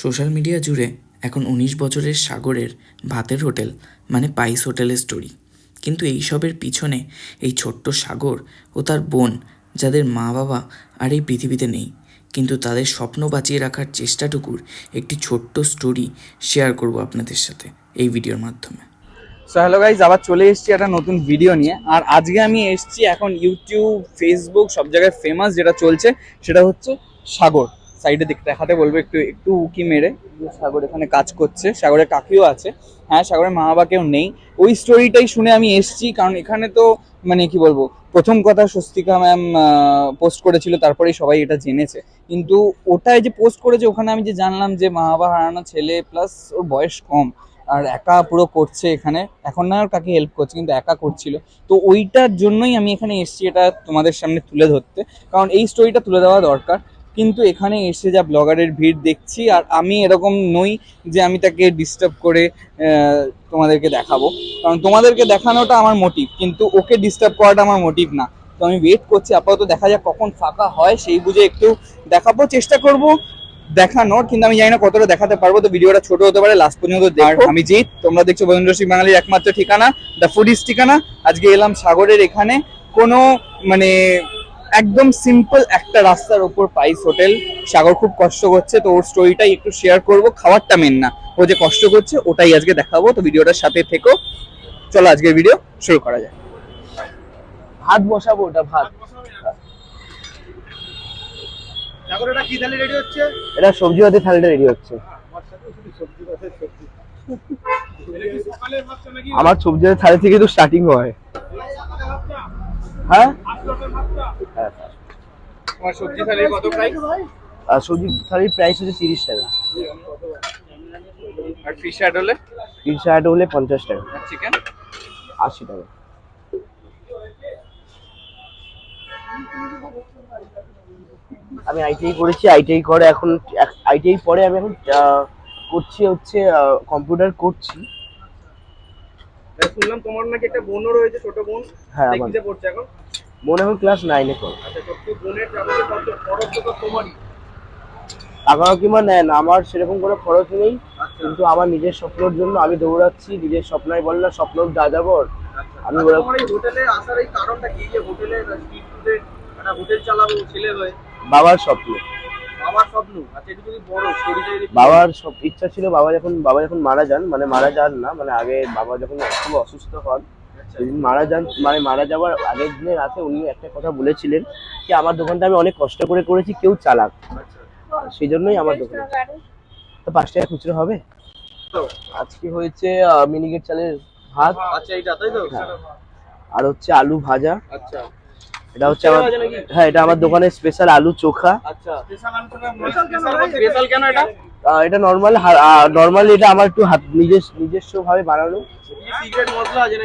Social media জুড়ে এখন উনিশ বছরের সাগরের ভাতের হোটেল মানে পাইস হোটেলের স্টোরি কিন্তু এইসবের পিছনে এই ছোট্ট সাগর ও তার বোন, যাদের মা বাবা আর এই পৃথিবীতে নেই, কিন্তু তাদের স্বপ্ন বাঁচিয়ে রাখার চেষ্টাটুকুর একটি ছোট্ট স্টোরি শেয়ার করব আপনাদের সাথে এই ভিডিওর মাধ্যমে। সো হ্যালো গাইজ আবার চলে এসেছি একটা নতুন ভিডিও নিয়ে। আর আজকে আমি এসেছি এখন ইউটিউব ফেসবুক সব জায়গায় ফেমাস যেটা চলছে, সেটা হচ্ছে সাগর। সাইডে দিক দেখাতে বলব একটু একটু উকি মেরে সাগর এখানে কাজ করছে, সাগরের কাকিও আছে। হ্যাঁ সাগরের মা বাবা কেউ নেই। ওই স্টোরিটাই শুনে আমি এসেছি, কারণ এখানে তো মানে কি বলব, প্রথম কথা স্বস্তিকা ম্যাম পোস্ট করেছিল, তারপরেই সবাই এটা জেনেছে। কিন্তু ওটাই যে পোস্ট করেছে, ওখানে আমি যে জানলাম যে মা বাবা হারানো ছেলে প্লাস ওর বয়স কম, আর একা পুরো করছে এখানে। এখন না আর কাকে হেল্প করছে, কিন্তু একা করছিল। তো ওইটার জন্যই আমি এখানে এসেছি, এটা তোমাদের সামনে তুলে ধরতে। কারণ এই স্টোরিটা তুলে দেওয়া দরকার। কিন্তু এখানে এসে যা ব্লগারের ভিড় দেখছি আর আমি এরকম নই যে আমি তাকে ডিস্টার্ব করে তোমাদেরকে দেখাবো। কারণ তোমাদেরকে দেখানোটা আমার মোটিভ কিন্তু ওকে ডিস্টার্ব করাটা আমার মোটিভ না। তো আমি ওয়েট করছি আপাতত দেখা যাক কখন ফাঁকা হয় সেই বুঝে একটু দেখাবো চেষ্টা করব দেখানোর কিন্তু আমি জানি না কতটা দেখাতে পারব। তো ভিডিওটা ছোট হতে পারে লাস্ট পর্যন্ত দেখো। আমি জিৎ তোমরা দেখছ বরেন্দ্র সিং বাঙালির একমাত্র ঠিকানা দ্য ফুডিস ঠিকানা। আজকে এলাম সাগরের এখানে। কোনো মানে একদম সিম্পল একটা রাস্তার ওপর পাইস হোটেল সাগর খুব কষ্ট করছে তো ওর স্টোরিটাই একটু শেয়ার করব। খাবারটা মেন না। ও যে কষ্ট করছে ওটাই আজকে দেখাবো। তো ভিডিওটার সাথে থেকো। চলো আজকের ভিডিও শুরু করা যায় ভাত বসাবো ওটা ভাত। এটা সবজি ভাতের থালিটা রেডি হচ্ছে। আমার সবজি ভাতের থালি থেকে তো স্টার্টিং হয়। হ্যাঁ? তোমার সবজি থালি কত প্রাইস আর সবজি থালির প্রাইস হচ্ছে তিরিশ টাকা। আর ফিশ অ্যাড হলে? তিরিশ টাকা হলে পঞ্চাশ টাকা। আর চিকেন আশি টাকা। আমি আইটিআই করেছি আইটিআই করে এখন আইটিআই পরে আমি এখন করছি হচ্ছে কম্পিউটার করছি। শুনলাম তোমার নাকি একটা বোনও রয়েছে ছোট বোন। হ্যাঁ, আমার। পড়ছে এখন। মনে হয় ক্লাস নাইনে পড়ে। আচ্ছা সত্যি বোনের যাবতীয় কত খরচ তো তোমারই? টাকা কিংবা নেন আমার সেরকম কোনো খরচ নেই। কিন্তু আমার নিজের স্বপ্নের জন্য আমি দৌড়াচ্ছি নিজের স্বপ্নাই বল না স্বপ্ন যা যাবর আমি আচ্ছা, বলে- তোমার এই হোটেলে আসার এই কারণটা কি? যে হোটেলে স্ট্রিট ফুডে একটা হোটেল চালাবো ছেলে হয়ে? বাবার স্বপ্ন। বাবার স্বপ্ন? আচ্ছা যদি বড় বাবার সব ইচ্ছা ছিল বাবা যখন বাবা যখন মারা যান মানে মারা যান না মানে আগে বাবা যখন খুব অসুস্থ হন সেদিন মারা যান মানে মারা যাওয়ার আগের দিনের রাতে উনি একটা কথা বলেছিলেন যে আমার দোকানটা আমি অনেক কষ্ট করে করেছি কেউ চালাক সেই জন্যই আমার দোকান। তো পাঁচ টাকা খুচরো হবে? আজকে হয়েছে মিনিকেট চালের ভাত। আচ্ছা এইটা তাই তো? হ্যাঁ। আর হচ্ছে আলু ভাজা। আচ্ছা। এটা হচ্ছে আমার হ্যাঁ এটা আমার দোকানের স্পেশাল আলু চোখা। আচ্ছা। এটা? নর্মাল নর্মালি এটা আমার একটু হাত নিজস্ব নিজস্ব ভাবে বানানো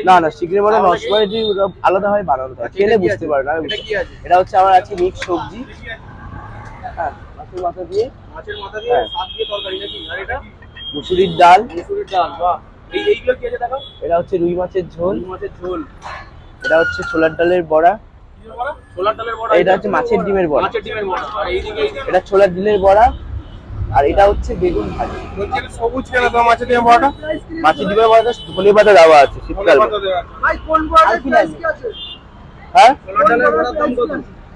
না না সিক্রেট মানে নসমাইটি আলাদা ভাবে বানানো থাকে আচ্ছা, খেলে বুঝতে? পারবে না এটা কি আছে? এটা হচ্ছে আমার আছে মিক্স সবজি। হ্যাঁ মাছের মাথা দিয়ে। মাছের মাথা দিয়ে হ্যাঁ। শাক দিয়ে তরকারি নাকি? আর এটা? মুসুরির ডাল। মুসুরির ডাল বাহ। এই এইগুলো কি আছে দেখো? এটা হচ্ছে রুই মাছের ঝোল। রুই মাছের ঝোল। এটা হচ্ছে ছোলার ডালের বড়া। বড়া? বড়া এটা হচ্ছে মাছের ডিমের বড়া। মাছের ডিমের বড়া। আর এইদিকে এটা ছোলার ডিমের বড়া আর এটা হচ্ছে বেগুন ভাজি। সবুজ কেন মাছের ডিমের বড়াটা? মাছের ডিমের বড়াটা ধনে পাতা দেওয়া আছে শীতকাল। ভাই কোন বড়াটা কি আছে? হ্যাঁ?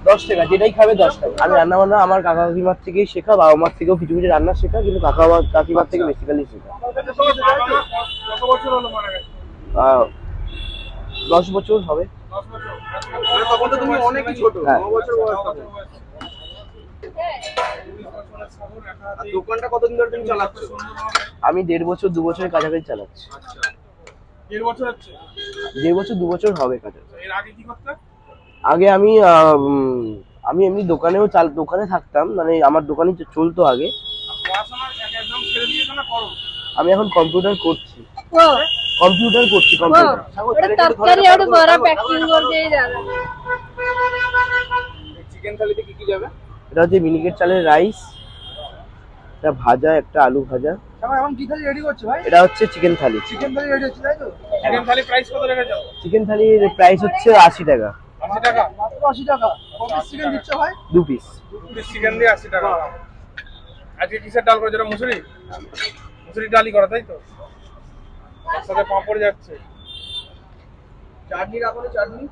দশ টাকা যেটাই খাবে দশ টাকা। আমি রান্না বান্না আমার কাকা কাকিমার থেকেই শেখা বাবা মার থেকেও কিছু কিছু রান্না শেখা কিন্তু কাকা কাকিমার থেকে বেসিক্যালি শেখা। কত বছর হলো মারা গেছে? আহ, দশ বছর হবে। তখন তো তুমি অনেকই ছোট হ্যাঁ। বছর বয়স দোকানটা কতদিন ধরে তুমি চালাচ্ছ? আমি দেড় বছর দু বছরের কাছাকাছি চালাচ্ছি। আচ্ছা দেড় বছর হচ্ছে? দেড় বছর দু বছর হবে কাছাকাছি। এর আগে কি করতে? আগে আমি আমি এমনি দোকানেও চাল দোকানে থাকতাম মানে আমার দোকানই চ- চলতো আগে। আমি এখন কম্পিউটার করছি। কম্পিউটার করছি কম্পিউটার এটা হচ্ছে মিনিকেট চালের রাইস একটা ভাজা একটা আলু ভাজা। রেডি ভাই? এটা হচ্ছে chicken thali. Chicken thali ready হচ্ছে তাই তো? হ্যাঁ। চিকেন থালির প্রাইস হচ্ছে 80 টাকা। 80 টাকা? চিকেন ভাই? দু পিস চিকেন দিয়ে 80 টাকা। ডাল করে যেটা ডালই করা তাই তো? তার সাথে পাঁপড় যাচ্ছে। চাটনি রাখো চাটনি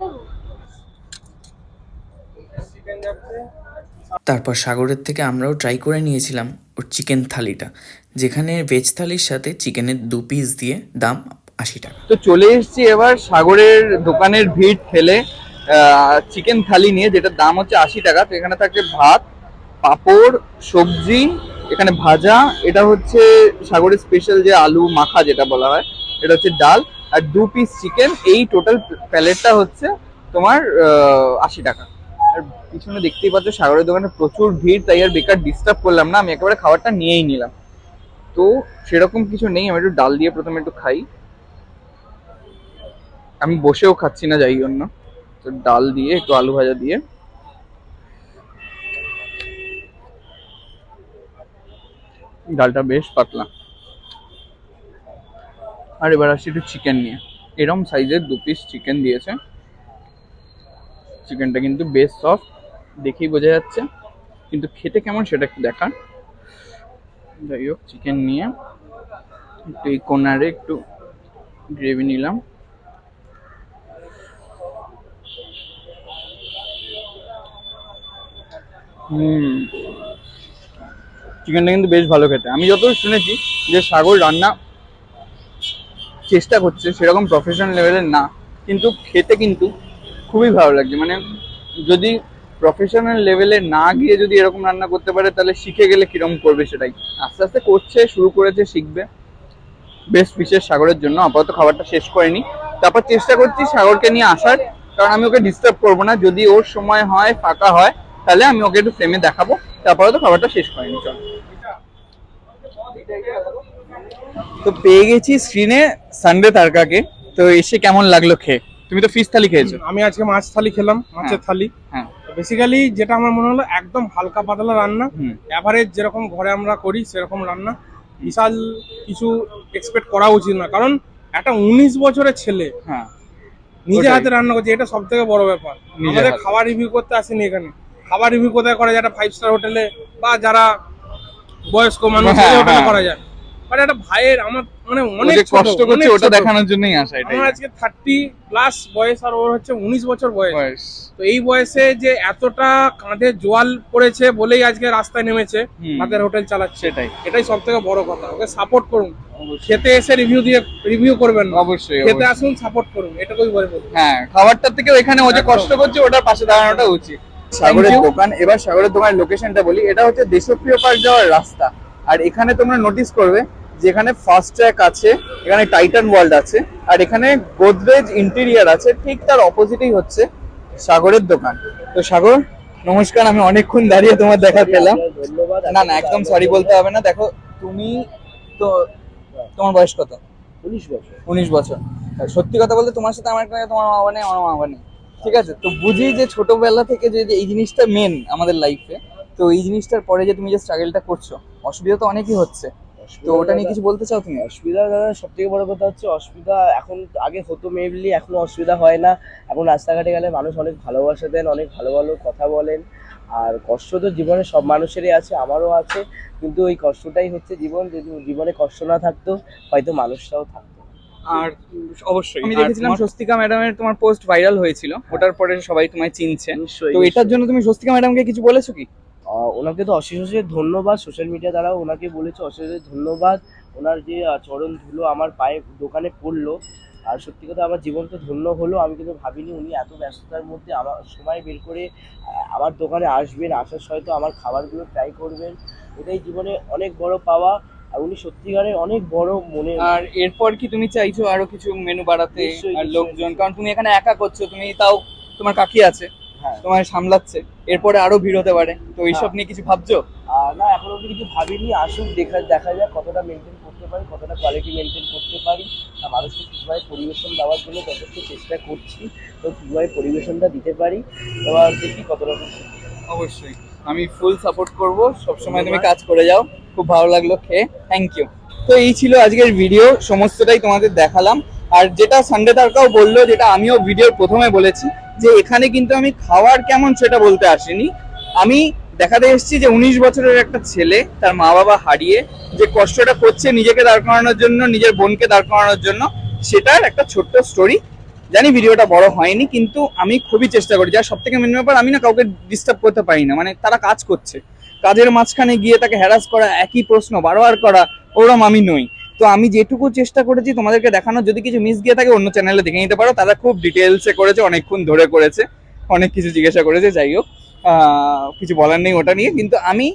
চিকেন যাচ্ছে। তারপর সাগরের থেকে আমরাও ট্রাই করে নিয়েছিলাম ওর চিকেন থালিটা যেখানে ভেজ থালির সাথে চিকেনের দু পিস দিয়ে দাম আশি টাকা। তো চলে এসেছি এবার সাগরের দোকানের ভিড় ঠেলে চিকেন থালি নিয়ে যেটার দাম হচ্ছে আশি টাকা। তো এখানে থাকে ভাত পাঁপড় সবজি এখানে ভাজা, এটা হচ্ছে সাগরের স্পেশাল যে আলু মাখা যেটা বলা হয়, এটা হচ্ছে ডাল আর দু পিস চিকেন এই টোটাল প্যালেটটা হচ্ছে তোমার আশি টাকা। আর পিছনে দেখতেই পাচ্ছ সাগরের দোকানে প্রচুর ভিড়, তাই আর বেকার ডিস্টার্ব করলাম না, আমি একেবারে খাবারটা নিয়েই নিলাম। তো সেরকম কিছু নেই, আমি একটু ডাল দিয়ে প্রথমে একটু খাই। আমি বসেও খাচ্ছি না যাই জন্য তো ডাল দিয়ে, একটু আলু ভাজা দিয়ে। ডালটা বেশ পাতলা। আর এবার আসছি একটু চিকেন নিয়ে। এরম সাইজের দু পিস চিকেন দিয়েছে। চিকেনটা কিন্তু বেশ সফট দেখেই বোঝা যাচ্ছে। কিন্তু খেতে কেমন সেটা একটু দেখান। যাই হোক চিকেন নিয়ে একটু এই কোনারে একটু গ্রেভি নিলাম। হুম। চিকেনটা কিন্তু বেশ ভালো খেতে। আমি যতদূর শুনেছি যে সাগর রান্না চেষ্টা করছে, সেরকম প্রফেশনাল লেভেলের না, কিন্তু খেতে কিন্তু খুবই ভালো লাগছে। মানে যদি প্রফেশনাল লেভেলে না গিয়ে যদি এরকম রান্না করতে পারে, তাহলে শিখে গেলে কীরকম করবে সেটাই। আস্তে আস্তে করছে, শুরু করেছে, শিখবে। বেস্ট বিশেষ সাগরের জন্য। আপাতত খাবারটা শেষ করেনি। তারপর চেষ্টা করছি সাগরকে নিয়ে আসার, কারণ আমি ওকে ডিস্টার্ব করব না। যদি ওর সময় হয়, ফাঁকা হয়, তাহলে আমি ওকে একটু ফ্রেমে দেখাবো। তারপরে তো খাবারটা শেষ করেনি, চল। তো পেয়ে গেছি স্ক্রিনে সানডে তারকাকে। তো এসে কেমন লাগল খেয়ে? তুমি তো ফিশ থালি খেয়েছো। আমি আজকে মাছ থালি খেলাম মাছের থালি হ্যাঁ। বেসিক্যালি যেটা আমার মনে হলো একদম হালকা পাতলা রান্না। অ্যাভারেজ যেরকম ঘরে আমরা করি সেরকম রান্না। বিশাল কিছু এক্সপেক্ট করা উচিত না। কারণ একটা উনিশ বছরের ছেলে হ্যাঁ। নিজে হাতে রান্না করছে এটা সব থেকে বড় ব্যাপার। আমাদের। খাবার রিভিউ করতে আসেনি এখানে। খাবার রিভিউ কোথায় করা? যায় একটা ফাইভ স্টার হোটেলে বা যারা বয়স্ক মানুষ হ্যাঁ, হোটেলে হ্যাঁ। করা যায়। বাট একটা ভাইয়ের আমার মানে অনেক কষ্ট করছে ওটা দেখানোর জন্যই আসা এটাই। আমার আজকে থার্টি প্লাস বয়স আর ওর হচ্ছে উনিশ বছর বয়স। তো এই বয়সে যে এতটা কাঁধে জোয়াল পড়েছে বলেই আজকে রাস্তায় নেমেছে। হাতের হোটেল চালাচ্ছে। এটাই সব থেকে বড় কথা। ওকে সাপোর্ট করুন। খেতে এসে রিভিউ দিয়ে রিভিউ করবেন অবশ্যই খেতে আসুন সাপোর্ট করুন। এটুকুই বলে হ্যাঁ খাবারটার থেকে এখানে ও যে কষ্ট করছে ওটার পাশে দাঁড়ানোটা উচিত। সাগরের দোকান এবার সাগরের দোকানের লোকেশনটা বলি। এটা হচ্ছে দেশপ্রিয় পার্ক যাওয়ার রাস্তা। আর এখানে তোমরা নোটিস করবে যেখানে ফাস্ট ট্র্যাক আছে এখানে টাইটান ওয়ার্ল্ড আছে আর এখানে গোদরেজ ইন্টেরিয়ার আছে ঠিক তার অপোজিটেই হচ্ছে সাগরের দোকান। তো সাগর নমস্কার আমি অনেকক্ষণ দাঁড়িয়ে তোমার দেখা পেলাম। না না একদম সরি বলতে হবে না। দেখো তুমি তো তোমার বয়স কত? উনিশ বছর। উনিশ বছর। সত্যি কথা বলতে তোমার সাথে আমার তোমার মা বাবা নেই আমার মা বাবা নেই। ঠিক আছে? তো বুঝি যে ছোটবেলা থেকে যদি এই জিনিসটা মেন আমাদের লাইফে তো এই জিনিসটার পরে যে তুমি যে স্ট্রাগলটা করছ অসুবিধা তো অনেকই হচ্ছে। তো ওটা নিয়ে কিছু বলতে চাও তুমি? অসুবিধা দাদা সব থেকে বড় কথা হচ্ছে অসুবিধা এখন আগে হতো মেবলি এখন অসুবিধা হয় না। এখন রাস্তাঘাটে গেলে মানুষ অনেক ভালোবাসা দেন অনেক ভালো ভালো কথা বলেন। আর কষ্ট তো জীবনে সব মানুষেরই আছে আমারও আছে। কিন্তু ওই কষ্টটাই হচ্ছে জীবন যদি জীবনে কষ্ট না থাকতো হয়তো মানুষটাও থাকতো। আর অবশ্যই। আমি দেখেছিলাম স্বস্তিকা ম্যাডামের তোমার পোস্ট ভাইরাল হয়েছিল। ওটার পরে সবাই তোমায় চিনছে। তো এটার জন্য তুমি স্বস্তিকা ম্যাডামকে কিছু বলেছ কি? ওনাকে তো অশেষ অশেষ ধন্যবাদ। সোশ্যাল মিডিয়া দ্বারা ওনাকে বলেছে অশেষ অশেষ ধন্যবাদ। ওনার যে চরণ ধুলো আমার পায়ে দোকানে পড়ল। আর সত্যি কথা আমার জীবন তো ধন্য হলো। আমি কিন্তু ভাবিনি উনি এত ব্যস্ততার মধ্যে আমার সময় বের করে আমার দোকানে আসবেন। আসার হয়তো আমার খাবারগুলো ট্রাই করবেন। এটাই জীবনে অনেক বড় পাওয়া। আর উনি সত্যিকারের অনেক বড় মনে আর এরপর কি তুমি চাইছো আরও কিছু মেনু বাড়াতে আর লোকজন? কারণ তুমি এখানে একা করছ তুমি তাও তোমার কাকি আছে হ্যাঁ। তোমায় সামলাচ্ছে। এরপরে আরও ভিড় হতে পারে। তো এইসব নিয়ে কিছু ভাবছ? না এখন অব্দি কিছু ভাবিনি। আসুক দেখা দেখা যাক কতটা মেনটেন করতে পারি কতটা কোয়ালিটি মেনটেন করতে পারি। আর মানুষকে ঠিকভাবে পরিবেশন দেওয়ার জন্য যথেষ্ট চেষ্টা করছি। তো ঠিকভাবে পরিবেশনটা দিতে পারি। এবার দেখি কতটা কি করি। অবশ্যই। আমি ফুল সাপোর্ট করব। সবসময় তুমি কাজ করে যাও। খুব ভালো লাগল খেয়ে। থ্যাংক ইউ তো এই ছিল আজকের ভিডিও সমস্তটাই তোমাদের দেখালাম। আর যেটা সানডে তারকাও বলল, যেটা আমিও ভিডিওর প্রথমে বলেছি, যে এখানে কিন্তু আমি খাওয়ার কেমন সেটা বলতে আসিনি। আমি দেখাতে এসেছি যে উনিশ বছরের একটা ছেলে, তার মা বাবা হারিয়ে যে কষ্টটা করছে নিজেকে দাঁড় করানোর জন্য, নিজের বোনকে দাঁড় করানোর জন্য, সেটার একটা ছোট্ট স্টোরি জানি ভিডিওটা বড় হয়নি, কিন্তু আমি খুবই চেষ্টা করি। যার সব থেকে মেন ব্যাপার, আমি না কাউকে ডিস্টার্ব করতে পারি না। মানে তারা কাজ করছে। কাজের মাঝখানে গিয়ে তাকে হ্যারাস করা একই প্রশ্ন বারবার করা ওরম আমি নই। তো আমি যেটুকু চেষ্টা করেছি তোমাদেরকে দেখানোর যদি কিছু মিস গিয়ে থাকে অন্য চ্যানেলে দেখে নিতে পারো। তারা খুব ডিটেলসে করেছে অনেকক্ষণ ধরে করেছে অনেক কিছু জিজ্ঞাসা করেছে যাই হোক কিছু বলার নেই ওটা নিয়ে। কিন্তু আমি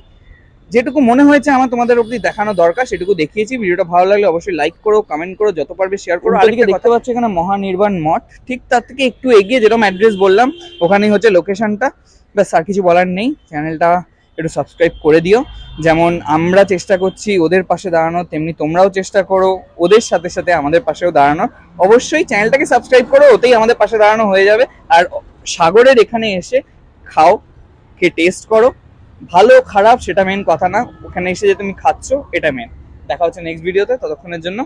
যেটুকু মনে হয়েছে আমার তোমাদের অবধি দেখানো দরকার সেটুকু দেখিয়েছি। ভিডিওটা ভালো লাগলে অবশ্যই লাইক করো কমেন্ট করো যত পারবে শেয়ার করো। আর দেখতে পাচ্ছ এখানে মহানির্বাণ মঠ। ঠিক তার থেকে একটু এগিয়ে যেরকম অ্যাড্রেস বললাম ওখানেই হচ্ছে লোকেশনটা ব্যাস আর কিছু বলার নেই। চ্যানেলটা একটু সাবস্ক্রাইব করে দিও। যেমন আমরা চেষ্টা করছি ওদের পাশে দাঁড়ানোর, তেমনি তোমরাও চেষ্টা করো ওদের সাথে সাথে আমাদের পাশেও দাঁড়ানোর। অবশ্যই চ্যানেলটাকে সাবস্ক্রাইব করো, ওতেই আমাদের পাশে দাঁড়ানো হয়ে যাবে। আর সাগরের এখানে এসে খাও, খেয়ে টেস্ট করো। ভালো, খারাপ সেটা মেন কথা না। ওখানে এসে যে তুমি খাচ্ছ, এটা মেন দেখা হচ্ছে নেক্সট ভিডিওতে ততক্ষণের জন্য